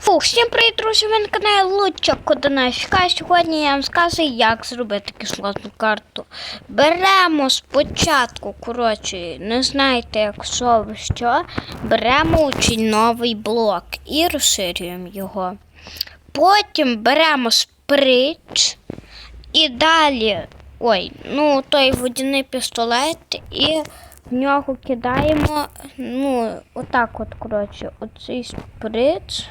Фух, всім привіт, друзі, ви на каналі Луча Кодонашка. Сьогодні я вам скажу, як зробити кислотну карту. Беремо спочатку, коротше, не знаєте, як що ви що, беремо очень новий блок і розширюємо його. Потім беремо сприч і далі, ой, ну той водяний пістолет і в нього кидаємо, ну, отак от, коротше, оцей сприч.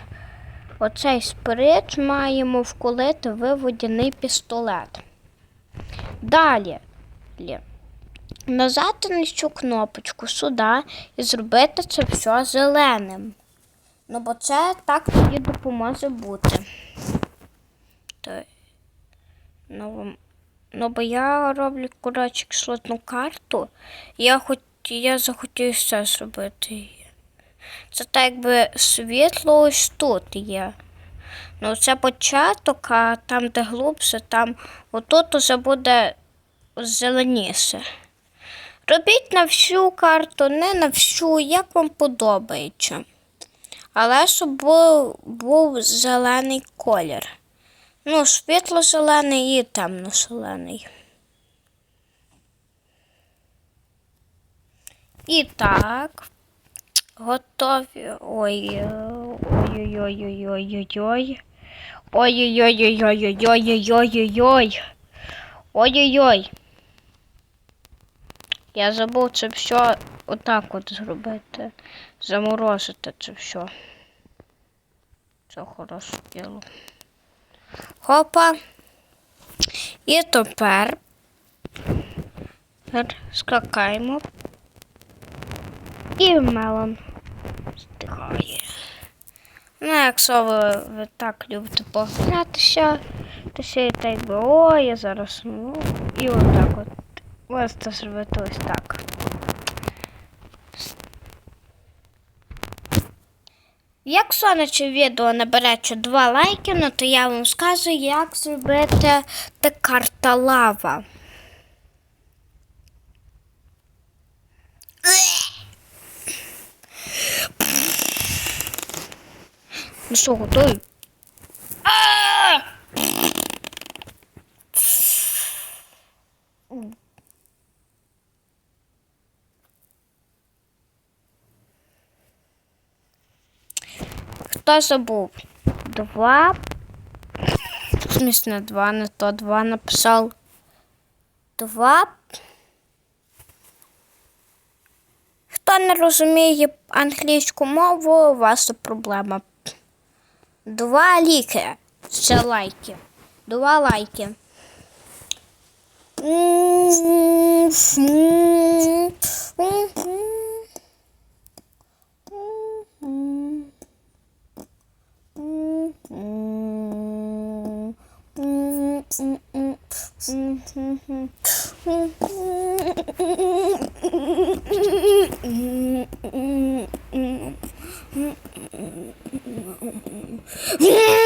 Оцей сприч маємо вколити в водяний пістолет. Далі лі- нажати на цю кнопочку сюди і зробити це все зеленим. Ну, бо це так тоді допоможе бути. То, ну, ну, бо я роблю, коротше, кислотну карту. Я, хоч, я захотів все зробити. Це так якби світло ось тут є. Ну, це початок, а там, де глибше, там отут уже буде зеленіше. Робіть на всю карту, не на всю, як вам подобається. Але щоб був, був зелений колір. Ну, світло-зелений і темно-зелений. І так. Готові. Ой. е, Ой-ой-ой-ой-ой-ой-ой. Ой-ой-ой-ой-ой-ой-ой-ой-ой. Ой-ой-ой. Я забув це все отак от зробити. Заморозити це все. Це хороше діло. Хопа. І тепер скакаємо і мелон стихає. Ну, якщо ви, ви так любите погратися, то ще й так би, о, я зараз, ну, і отак от. Можете зробити ось так. Якщо на це відео набереться два лайки, ну, то я вам скажу, як зробити та карта лава. Ну що, готові? Хто забув? Два. Не два, не то два написав. Два. Хто не розуміє англійську мову, у вас проблема. Два ліки. Ще лайки. Два лайки. Yeah!